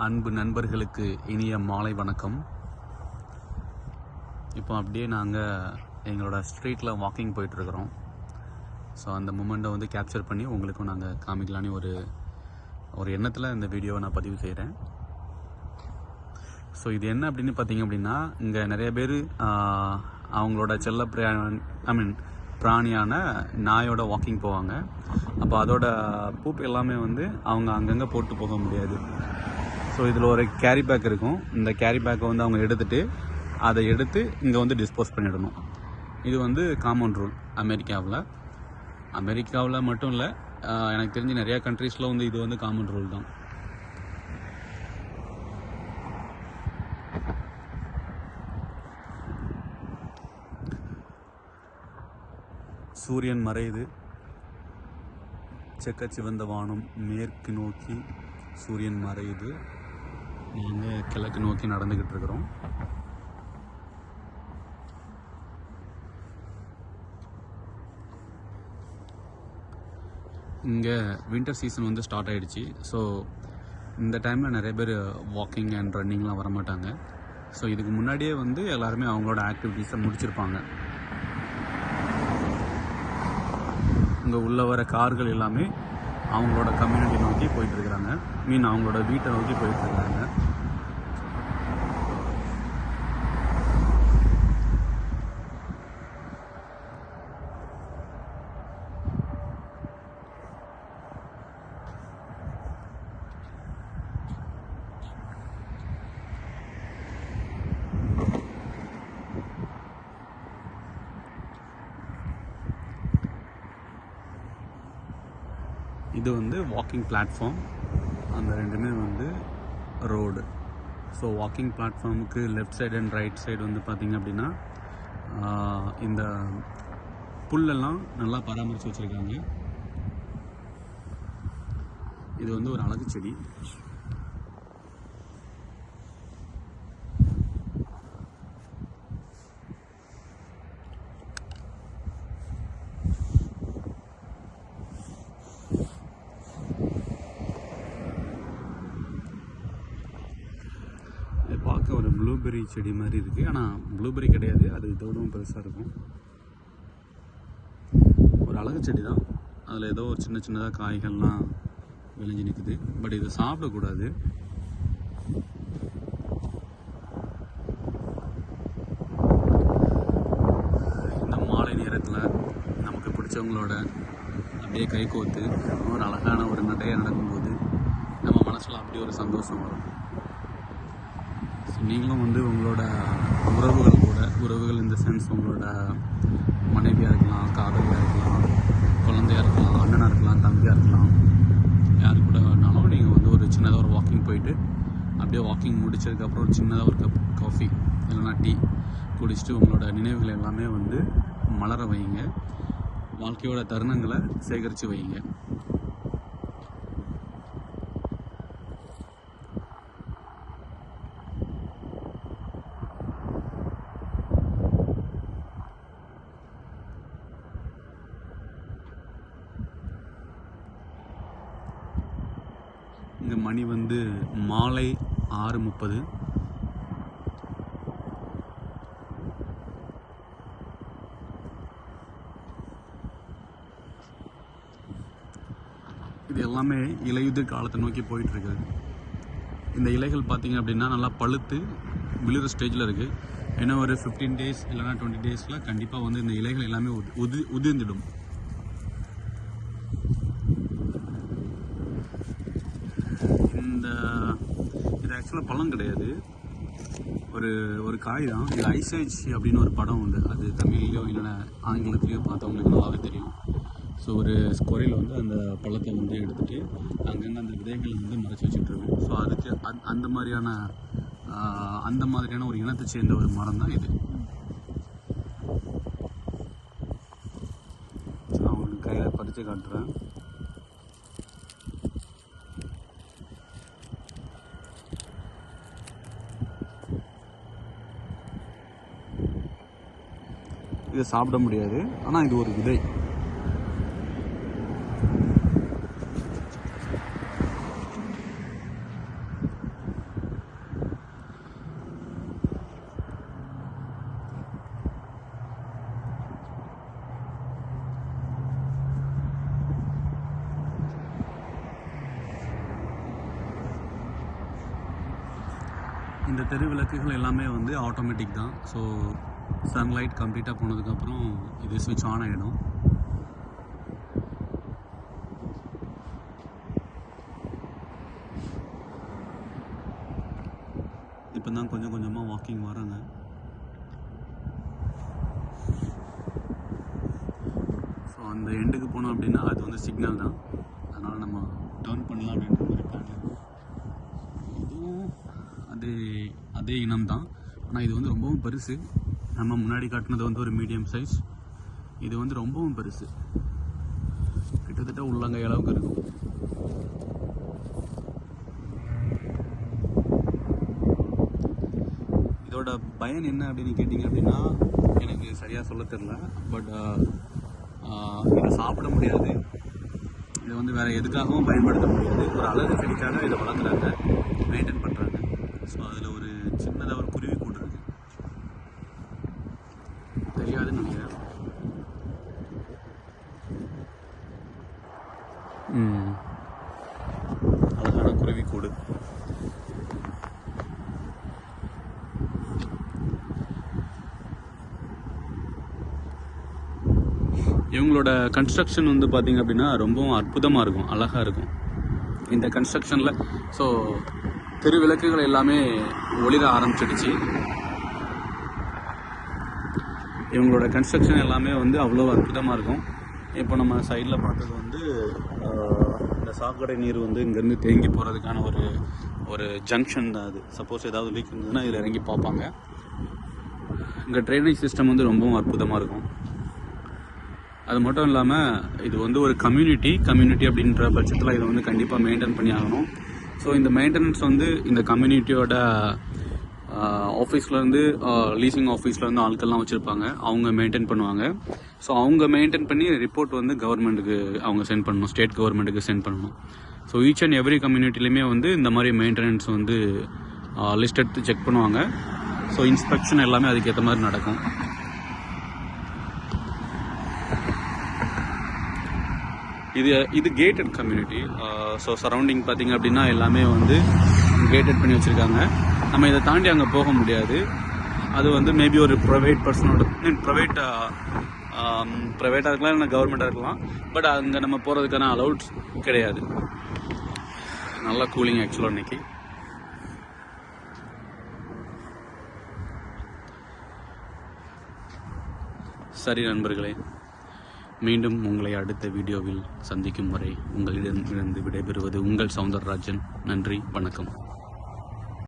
அன்பு நண்பர்களுக்கு இனிய மாலை வணக்கம். இப்போ அப்படியே நாங்கள் எங்களோட ஸ்ட்ரீட்டில் வாக்கிங் போயிட்டுருக்குறோம். ஸோ அந்த மூமெண்ட்டை வந்து கேப்சர் பண்ணி உங்களுக்கும் நாங்கள் காமிக்கலான்னு ஒரு ஒரு எண்ணத்தில் இந்த வீடியோவை நான் பதிவு செய்கிறேன் ஸோ இது என்ன அப்படின்னு பார்த்தீங்க அப்படின்னா இங்கே நிறைய பேர் அவங்களோட செல்ல பிராணி ஐ மீன் பிராணியான நாயோட வாக்கிங் போவாங்க. அப்போ அதோட பூப் எல்லாமே வந்து அவங்க அங்கங்கே போட்டு போக முடியாது. ஸோ இதில் ஒரு கேரி பேக் இருக்கும். இந்த கேரி பேக்கை வந்து அவங்க எடுத்துட்டு அதை எடுத்து இங்கே வந்து டிஸ்போஸ் பண்ணிடணும். இது வந்து காமன் ரூல் அமெரிக்காவில். அமெரிக்காவில் மட்டும் இல்லை எனக்கு தெரிஞ்சு நிறையா கண்ட்ரீஸில் வந்து இது வந்து காமன் ரூல் தான். சூரியன் மறையுது. செக்க சிவந்த வானம் மேற்கு நோக்கி சூரியன் மறையுது. நீங்கள் கிழக்கு நோக்கி நடந்துக்கிட்டு இருக்கிறோம். இங்கே வின்டர் சீசன் வந்து ஸ்டார்ட் ஆகிடுச்சு ஸோ இந்த டைமில் நிறைய பேர் வாக்கிங் அண்ட் ரன்னிங்லாம் வரமாட்டாங்க. ஸோ இதுக்கு முன்னாடியே வந்து எல்லாருமே அவங்களோட ஆக்டிவிட்டீஸை முடிச்சிருப்பாங்க. இங்கே உள்ள வர கார்கள் எல்லாமே அவங்களோட கம்யூனிட்டி நோக்கி போயிட்டுருக்குறாங்க மீன் அவங்களோட வீட்டை நோக்கி போயிட்டு இது வந்து வாக்கிங் பிளாட்ஃபார்ம் அந்த ரெண்டுமே வந்து road so walking பிளாட்ஃபார்முக்கு left side and right side வந்து பார்த்திங்க அப்படின்னா இந்த புல்லெல்லாம் நல்லா பராமரித்து வச்சுருக்காங்க. இது வந்து ஒரு அழகு செடி இது பார்க்க ஒரு செடி மாதிரி இருக்குது ஆனால் ப்ளூபெரி கிடையாது. அது இதோடவும் பெருசாக இருக்கும். ஒரு அழகு செடி தான். அதில் ஏதோ ஒரு சின்ன சின்னதாக காய்கள்லாம் விளைஞ்சு நிற்குது பட் இதை சாப்பிடக்கூடாது. இந்த மாலை நேரத்தில் நமக்கு பிடிச்சவங்களோட அப்படியே கை கோத்து ஒரு அழகான ஒரு நடையாக நடக்கும்போது நம்ம மனசில் அப்படியே ஒரு சந்தோஷம் வரும். நீங்களும் வந்து உங்களோட உறவுகள் கூட உறவுகள் இந்த சென்ஸ் உங்களோட மனைவியாக இருக்கலாம் காதலியாக இருக்கலாம் குழந்தையாக இருக்கலாம் அண்ணனாக இருக்கலாம் தம்பியாக இருக்கலாம் யார் கூட வேணாலும் நீங்கள் வந்து ஒரு சின்னதாக ஒரு வாக்கிங் போயிட்டு அப்படியே வாக்கிங் முடிச்சதுக்கப்புறம் ஒரு சின்னதாக ஒரு கப் காஃபி இல்லைன்னா டீ குடிச்சிட்டு உங்களோட நினைவுகள் எல்லாமே வந்து மலர வைங்க வாழ்க்கையோட தருணங்களை சேகரித்து வைங்க இங்கே மணி வந்து மாலை ஆறு முப்பது. இது எல்லாமே இலையுதிர் காலத்தை நோக்கி போயிட்டு இருக்குது இந்த இலைகள் பார்த்தீங்க அப்படின்னா நல்லா பழுத்து விழுற ஸ்டேஜில் இருக்குது ஏன்னா ஒரு ஃபிஃப்டீன் டேஸ் இல்லைன்னா டுவெண்ட்டி டேஸில் கண்டிப்பாக வந்து இந்த இலைகள் எல்லாமே உதி உதிர்ந்துடும் இந்த இது ஆக்சுவலாக பழம் கிடையாது. ஒரு ஒரு காய் தான் இது ஐசேஜ் அப்படின்னு ஒரு படம் உண்டு. அது தமிழ்லையோ இல்லைன்னா ஆங்கிலத்துலேயோ பார்த்தவங்களுக்கு நல்லாவே தெரியும். ஸோ ஒரு ஸ்கொரையில் வந்து அந்த பழத்தை வந்து எடுத்துகிட்டு அங்கங்கே அந்த விதைகளை வந்து மறைச்சி வச்சுட்ருக்கோம் ஸோ அதுக்கு அந் அந்த மாதிரியான அந்த மாதிரியான ஒரு இனத்தை சேர்ந்த ஒரு மரம் தான் இது. ஸோ நான் உங்களுக்கு கையில் பறித்து காட்டுறேன். இதை சாப்பிட முடியாது. ஆனால் இது ஒரு விதை. இந்த தெரு விளக்குகள் எல்லாமே வந்து ஆட்டோமேட்டிக் தான். ஸோ சன்லைட் கம்ப்ளீட்டாக போனதுக்கப்புறம் இது சுவிட்ச் ஆன் ஆகிடும் இப்போ தான் கொஞ்சம் கொஞ்சமாக வாக்கிங் வராங்க ஸோ அந்த எண்டுக்கு போனோம் அப்படின்னா அது வந்து சிக்னல் தான். அதனால் நம்ம டர்ன் பண்ணலாம் அப்படின்ற மாதிரி பிளான் இதுவும் அதே அதே இனம் தான் ஆனால் இது வந்து ரொம்பவும் பெருசு. நம்ம முன்னாடி காட்டினது வந்து ஒரு மீடியம் சைஸ் இது வந்து ரொம்பவும் பெருசு. கிட்டத்தட்ட உள்ளங்கை அளவுக்கு இருக்கும். இதோட பயன் என்ன அப்படின்னு கேட்டிங்க அப்படின்னா எனக்கு சரியாக சொல்ல தெரில பட் இதை சாப்பிட முடியாது. இதை வந்து வேறு எதுக்காகவும் பயன்படுத்த முடியாது. ஒரு அழகு செடிக்காக இதை வளர்க்குறாங்க. மெயின்டைன் பண்ணுறாங்க ஸோ அதில் ஒரு சின்னதாக ஒரு குருவி கூடு இருக்கு தெரியாதுன்னு நினைக்கிறேன் ம் அழகான குருவி கூடு இவங்களோட கன்ஸ்ட்ரக்ஷன் வந்து பார்த்திங்க அப்படின்னா ரொம்பவும் அற்புதமாக இருக்கும் அழகாக இருக்கும். இந்த கன்ஸ்ட்ரக்ஷனில் ஸோ தெரு விளக்குகள் எல்லாமே ஒளிர ஆரம்பிச்சிடுச்சு. இவங்களோட கன்ஸ்ட்ரக்ஷன் எல்லாமே வந்து அவ்வளோ அற்புதமாக இருக்கும். இப்போ நம்ம சைடில் பார்த்தது வந்து இந்த சாக்கடை நீர் வந்து இங்கேருந்து தேங்கி போகிறதுக்கான ஒரு ஒரு ஜங்ஷன் தான் அது. சப்போஸ் ஏதாவது லீக் இருந்ததுன்னா இதில் இறங்கி பார்ப்பாங்க. இங்கே ட்ரைனேஜ் சிஸ்டம் வந்து ரொம்பவும் அற்புதமாக இருக்கும். அது மட்டும் இல்லாமல் இது வந்து ஒரு கம்யூனிட்டி கம்யூனிட்டி அப்படின்ற பட்சத்தில் இதை வந்து கண்டிப்பாக மெயின்டைன் பண்ணி ஆகணும். ஸோ இந்த மெயின்டெனன்ஸ் வந்து இந்த கம்யூனிட்டியோட ஆஃபீஸ்லேருந்து லீசிங் ஆஃபீஸ்லேருந்து ஆட்கள்லாம் வச்சுருப்பாங்க. அவங்க மெயின்டைன் பண்ணுவாங்க. ஸோ அவங்க மெயின்டைன் பண்ணி ரிப்போர்ட் வந்து கவர்மெண்ட்டுக்கு அவங்க சென்ட் பண்ணணும். ஸ்டேட் கவர்மெண்ட்டுக்கு சென்ட் பண்ணணும். ஸோ ஈச் அண்ட் எவ்ரி கம்யூனிட்டிலையுமே வந்து இந்த மாதிரி மெயின்டெனன்ஸ் வந்து லிஸ்ட் எடுத்து செக் பண்ணுவாங்க. ஸோ இன்ஸ்பெக்ஷன் எல்லாமே அதுக்கேற்ற மாதிரி நடக்கும். இது இது கேட்டட் கம்யூனிட்டி ஸோ சரௌண்டிங் பார்த்தீங்க அப்படின்னா எல்லாமே வந்து கேட்டட் பண்ணி வச்சுருக்காங்க. நம்ம இதை தாண்டி அங்கே போக முடியாது. அது வந்து மேபி ஒரு ப்ரைவேட் பர்சனோட ப்ரைவேட் ப்ரைவேட்டாக இருக்கலாம் இல்லை கவர்மெண்ட்டாக இருக்கலாம். பட் அங்கே நம்ம போகிறதுக்கான அலௌட்ஸ் கிடையாது. நல்லா கூலிங் ஆக்சுவலாக இன்றைக்கி சரி நண்பர்களே மீண்டும் உங்களை அடுத்த வீடியோவில் சந்திக்கும் வரை உங்களிடமிருந்து விடைபெறுவது உங்கள் சவுந்தரராஜன். நன்றி வணக்கம்.